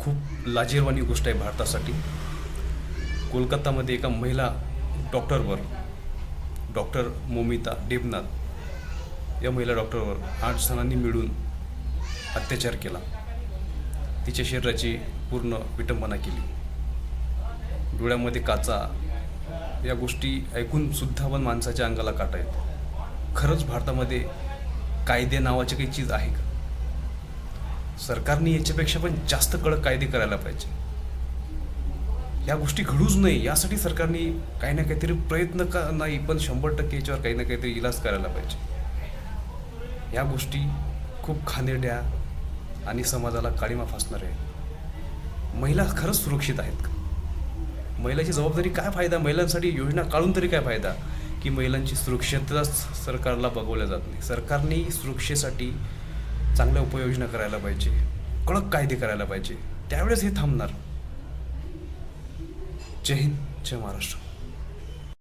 खूप लाजीरवाणी गोष्ट आहे भारतासाठी. कोलकातामध्ये एका महिला डॉक्टरवर डॉक्टर मोमिता देबनाथ या महिला डॉक्टरवर आठ जणांनी मिळून अत्याचार केला. तिच्या शरीराची पूर्ण विटंबना केली. डोळ्यामध्ये काचा या गोष्टी ऐकून सुद्धा पण माणसाच्या अंगाला काटा येतो. खरंच भारतामध्ये कायदे नावाची काही चीज आहे का? सरकारने याच्यापेक्षा पण जास्त कडक कायदे करायला पाहिजे. या गोष्टी घडूच नाही यासाठी सरकारने काही ना काहीतरी प्रयत्न का नाही पण शंभर टक्के याच्यावर काही ना काहीतरी इलाज करायला पाहिजे. या गोष्टी खूप खानेड्या आणि समाजाला काळीमा फासणार आहे महिला खरंच सुरक्षित आहेत का? महिलाची जबाबदारी काय फायदा? महिलांसाठी योजना काढून तरी काय फायदा? की महिलांची सुरक्षितताच सरकारला बघवल्या जात नाही. सरकारने सुरक्षेसाठी चांगल्या उपाययोजना करायला पाहिजे. कडक कायदे करायला पाहिजे. त्यावेळेस हे थांबणार. जय हिंद जय महाराष्ट्र.